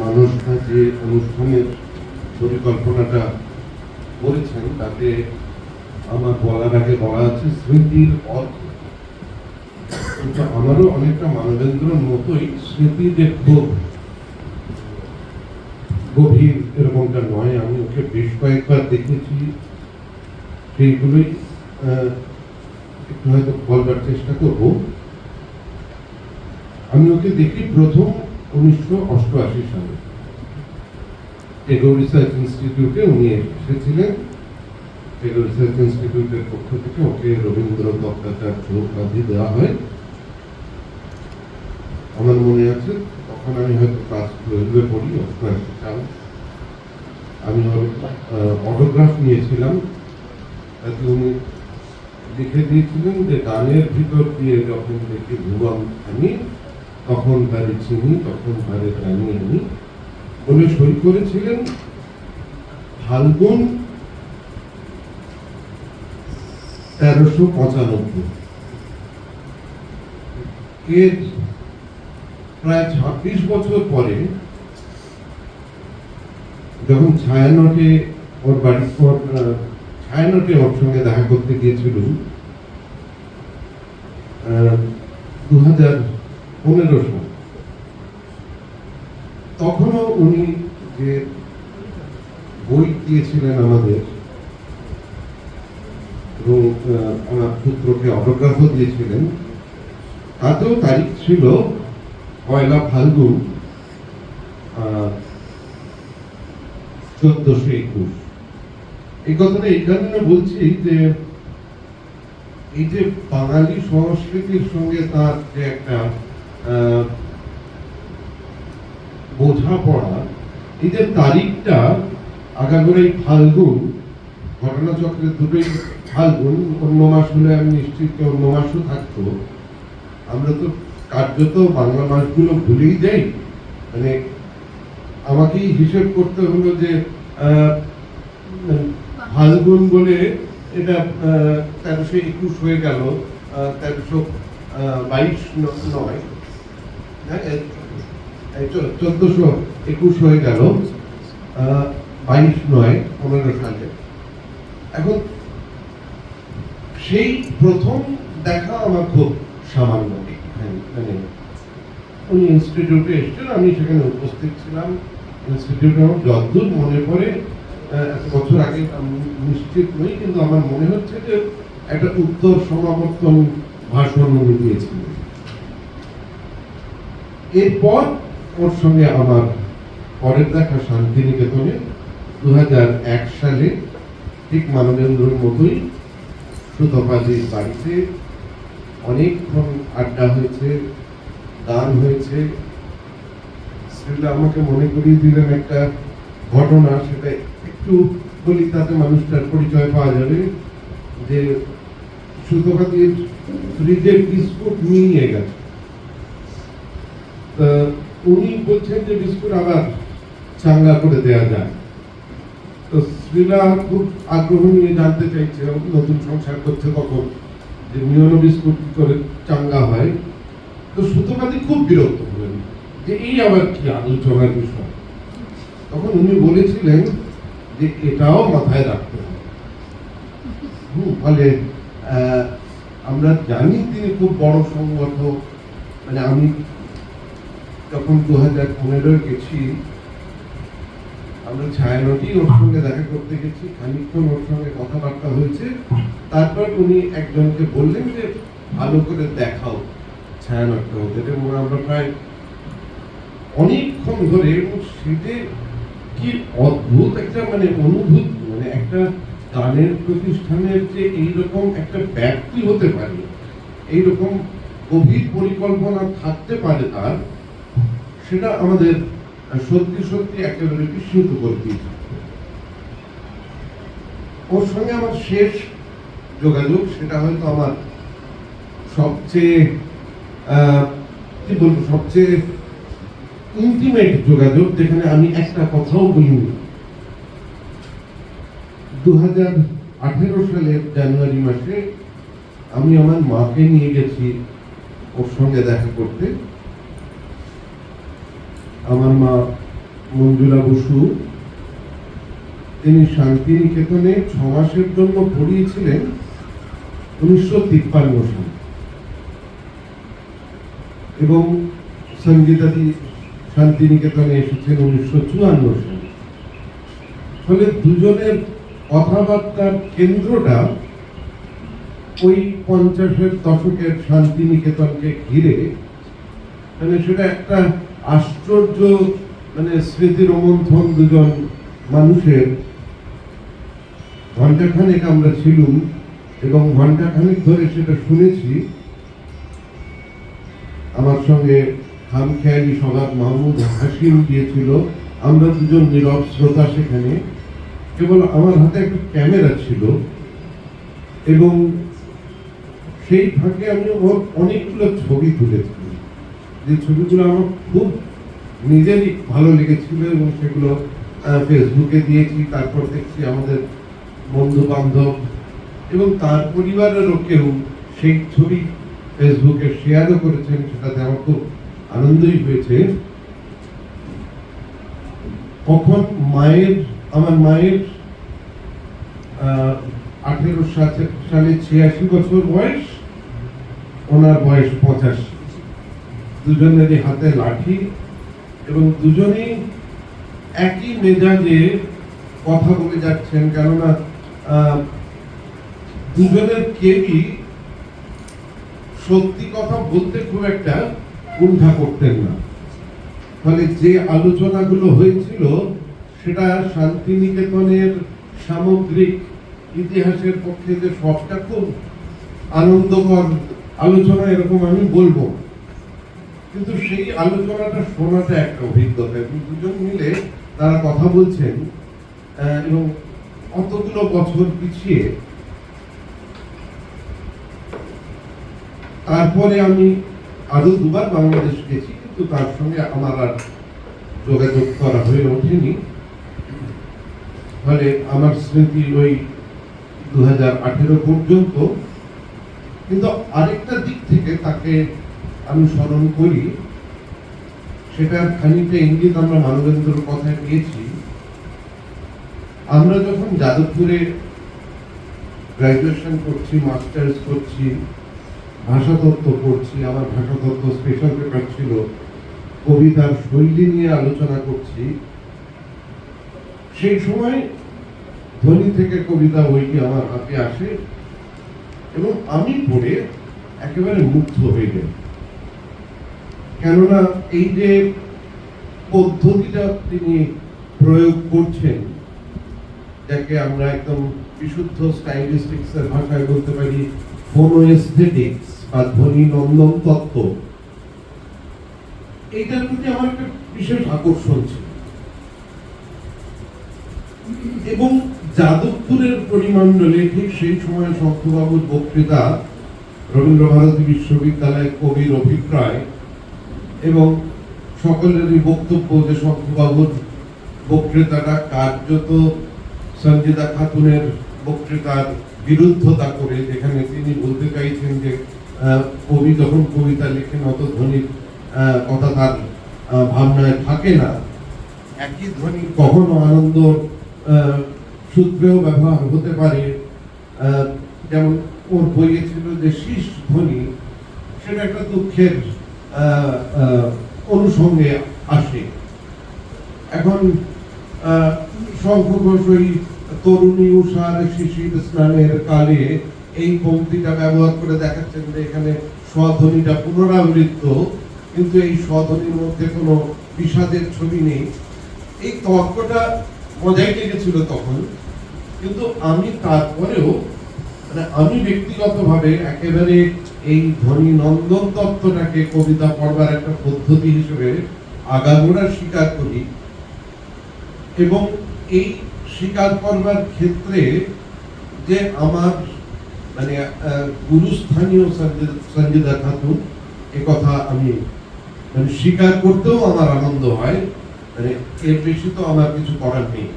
মানুষরা যে অনুষ্ঠানের পরিকল্পনাটা করেছেন, তাতে আমার বলার আগে বলা আছে, স্মৃতির অর্থ। কিন্তু আমারও অনেকটা মানবেন্দ্রর মতোই স্মৃতি যে খুব গভীর এরকমটা নয়, আমি ওকে বেশ কয়েকবার দেখেছি। সেইগুলোই একটু হয়তো বলবার চেষ্টা করব। আমি ওকে দেখি প্রথম উনিশশো অষ্টআশি সালে। এগো রিসার্চ ইনস্টিটিউটে উনি এসেছিলেন। এগো রিসার্চ ইনস্টিটিউটের পক্ষ থেকে ওকে রবীন্দ্র উপাধি দেওয়া হয়। আমার মনে আছে, তখন আমি হয়তো ক্লাস টুয়েলভে পড়ি সাল। আমি অটোগ্রাফ নিয়েছিলাম। তাতে উনি লিখে দিয়েছিলেন যে, গানের ভিতর দিয়ে যখন দেখি ভুবন আমি তখন তারে চিনি তখন তারে জানি আমি বলে সই করেছিলেন ফাল্গুন তেরোশো পঁচানব্বই। এর প্রায় ছাব্বিশ বছর পরে যখন ছায়ানটে ওর বাড়ির পর ছায়ানটে ওর সঙ্গে দেখা করতে গিয়েছিল দু হাজার পনেরো সাল তখনও উনি যে বই দিয়েছিলেন আমাদের, এবং আমার পুত্রকে অটোগ্রাফও দিয়েছিলেন, তাতেও তারিখ ছিল পয়লা ফাল্গুন চোদ্দশো একুশ। এই কথাটা এই কারণে বলছি যে, এই যে বাঙালি সংস্কৃতির সঙ্গে তার যে একটা বোঝাপড়া এই যে তারিখটা আগাগোড়াই ফাল্গুন, ঘটনাচক্রের দুটোই ফাল্গুন, অন্য মাস হলে আমি নিশ্চিত অন্য মাসও থাকতো। আমরা তো কার্যত বাংলা মাসগুলো ভুলেই যাই। মানে আমাকেই হিসেব করতে হলো যে ফাল্গুন বলে এটা তেরোশো একুশ হয়ে গেল তেরোশো বাইশ নয়। এই চোদ্দশো একুশ হয়ে গেল বাইশ নয়, পনেরো সালে। এখন সেই প্রথম দেখা আমার খুব সামান্য মানে উনি ইনস্টিটিউটে এসেছেন, আমি সেখানে উপস্থিত ছিলাম। ইনস্টিটিউটে আমার যদ্দূর মনে পড়ে এত বছর আগে নিশ্চিত নই, কিন্তু আমার মনে হচ্ছে যে একটা উত্তর সমাবর্তন ভাষণ উনি দিয়েছিলেন। এরপর ওর সঙ্গে আমার পরের দেখা শান্তিনিকেতনে দু হাজার এক সালে ঠিক মানবেন্দ্রর মতোই সুতপাদির বাড়িতে অনেকক্ষণ আড্ডা হয়েছে, গান হয়েছে। সেটা আমাকে মনে করিয়ে দিলেন একটা ঘটনা, সেটা একটু বলি, তাতে মানুষটার পরিচয় পাওয়া যাবে যে সুতপাদির ফ্রিজের বিস্কুট নিয়ে গেছে। উনি বলছেন যে বিস্কুট আবার চাঙ্গা করে দেয়া যায়। তো শ্রীলা খুব আগ্রহ নিয়ে জানতে চাইছে নতুন সংসার করছে কখন যে মিয়নো বিস্কুট করে চাঙ্গা হয়। তো সুতোপাতি খুব বিরক্ত হলেন যে এই আবার কি আলোচনার বিষয়? তখন উনি বলেছিলেন যে এটাও মাথায় রাখতে হবে। হুম, ফলে আমরা জানি তিনি খুব বড় সংগঠক মানে আমি যখন দু হাজার পনেরোয় গেছি। আমরা ছায়ানটি, ওর সঙ্গে দেখা করতে গেছি। খানিকক্ষণ ওর সঙ্গে কথাবার্তা হয়েছে। তারপর উনি একজনকে বললেন যে, ভালো করে দেখাও ছায়ানটটা ওদের। আমরা প্রায় অনেকক্ষণ ধরে এবং সেটে কি অদ্ভুত একটা মানে অনুভূতি মানে একটা গানের প্রতিষ্ঠানের যে এইরকম একটা ব্যাপ্তি হতে পারে, এইরকম গভীর পরিকল্পনা থাকতে পারে তার। সেটা আমাদের সত্যি সত্যি একেবারে বিস্মিত করে দিয়েছে। ওর সঙ্গে আমার শেষ যোগাযোগ, সেটা হয়তো আমার সবচেয়ে কি বলব, সবচেয়ে ইন্টিমেট যোগাযোগ, যেখানে আমি একটা কথাও বলিনি। দু হাজার আঠেরো সালের জানুয়ারি মাসে আমি আমার মাকে নিয়ে গেছি ওর সঙ্গে দেখা করতে। আমার মা মঞ্জুলা বসু, তিনি শান্তিনিকেতনে ছ মাসের জন্য পড়িয়েছিলেন উনিশশো তিপ্পান্ন সালে। এবং সঙ্গীতাদি শান্তিনিকেতনে এসেছেন উনিশশো চুয়ান্ন সালে। ফলে দুজনের কথাবার্তার কেন্দ্রটা ওই পঞ্চাশের দশকের শান্তিনিকেতনকে ঘিরে মানে সেটা একটা আশ্চর্য মানে স্মৃতি রোমন্থন দুজন মানুষের। ঘন্টাখানেক আমরা ছিলুম এবং ঘন্টাখানেক ধরে সেটা শুনেছি। আমার সঙ্গে খামখেয়ালি সভার মাহমুদ হাসিম গিয়েছিল আমরা দুজন নীরব শ্রোতা সেখানে। কেবল আমার হাতে একটা ক্যামেরা ছিল এবং সেই ফাঁকে আমি অনেকগুলো ছবি তুলেছি। যে ছবিগুলো আমার খুব নিজেরই ভালো লেগেছিল এবং সেগুলো ফেসবুকে দিয়েছি, তারপর দেখছি আমাদের বন্ধু বান্ধব এবং তার পরিবারেরও কেউ সেই ছবি ফেসবুকে শেয়ারও করেছেন, সেটাতে আমার খুব আনন্দই হয়েছে। কখন মায়ের, আমার মায়ের আঠেরো সালে ছিয়াশি বছর বয়স, ওনার বয়স পঁচাশি। দুজনেরই হাতে লাঠি এবং দুজনেই একই মেজাজে কথা বলে যাচ্ছেন, কেননা দুজনের কেউই সত্যি কথা বলতে খুব একটা কুণ্ঠা করতেন না। ফলে যে আলোচনাগুলো হয়েছিল, সেটা শান্তিনিকেতনের সামগ্রিক ইতিহাসের পক্ষে যে সবটা খুব আনন্দকর আলোচনা, এরকম আমি বলব। কিন্তু সেই আলোচনাটা শোনাটা একটা অভিজ্ঞতা এবং দুজন মিলে তারা কথা বলছেন এবং অতগুলো বছর পিছিয়ে তারপরে আমি আরও দুবার বাংলাদেশ গেছি, কিন্তু তার সঙ্গে আমার আর যোগাযোগ করা হয়ে ওঠেনি। ফলে আমার স্মৃতি ওই দু হাজার আঠেরো পর্যন্ত। কিন্তু আরেকটা দিক থেকে তাকে আমি স্মরণ করি, সেটার খানিকটা ইঙ্গিত আমরা মানবেন্দ্রর কথায় পেয়েছি। আমরা যখন যাদবপুরে গ্রাজুয়েশন করছি মাস্টার্স করছি ভাষাতত্ত্ব পড়ছি, আমার ভাষাতত্ত্ব স্পেশাল পেপার ছিল, কবিতার শৈলী নিয়ে আলোচনা করছি, সেই সময় ধ্বনি থেকে কবিতা বইটি আমার হাতে আসে এবং আমি পড়ে একেবারে মুগ্ধ হয়ে যাই। কেননা এই যে পদ্ধতিটা তিনি প্রয়োগ করছেন, যাকে আমরা একদম বিশুদ্ধ স্টাইলিস্টিক্স এর ভাষায় বলতে পারি ফোনোএস্থেটিক্স বা ধ্বনি নন্দন তত্ত্ব, এইটার প্রতি আমার একটা বিশেষ আকর্ষণ ছিল। এবং যাদবপুরের পরিমণ্ডলে ঠিক সেই সময় শঙ্করবাবুর বক্তৃতা রবীন্দ্র ভারতী বিশ্ববিদ্যালয় কবির অভিপ্রায় এবং সকলেরই বক্তব্য যে শঙ্করবাবুর বক্তৃতাটা কার্যত সঞ্জিদা খাতুনের বক্তৃতার বিরুদ্ধতা করে যেখানে তিনি বলতে চাইছেন যে কবি যখন কবিতা লেখেন অত ধ্বনির কথা তার ভাবনায় থাকে না। একই ধ্বনি কখনো আনন্দ সূত্রেও ব্যবহার হতে পারে। যেমন ওর বইয়ে ছিল যে শীষ ধ্বনি, সেটা একটা দুঃখের অনুষঙ্গে আসে। এখন শঙ্খ তরুণী উষার শিশির স্নানের কালে এই পঙ্ক্তিটা ব্যবহার করে দেখাচ্ছেন যে এখানে স্বধ্বনিটা পুনরাবৃত্ত, কিন্তু এই স্বধ্বনির মধ্যে কোনো বিষাদের ছবি নেই। এই তর্কটা মজাই লেগেছিল তখন, কিন্তু আমি তারপরেও মানে আমি ব্যক্তিগতভাবে একেবারে এই ধ্বনি নন্দন তত্ত্বটাকে কবিতা পড়বার একটা পদ্ধতি হিসেবে আগাগোড়া স্বীকার করি। এবং এই স্বীকার করবার ক্ষেত্রে যে আমার মানে গুরুস্থানীয় সঞ্জে- সঞ্জিদা খাতুন কথা আমি মানে স্বীকার করতেও আমার আনন্দ হয়। মানে এর বেশি তো আমার কিছু করার নেই।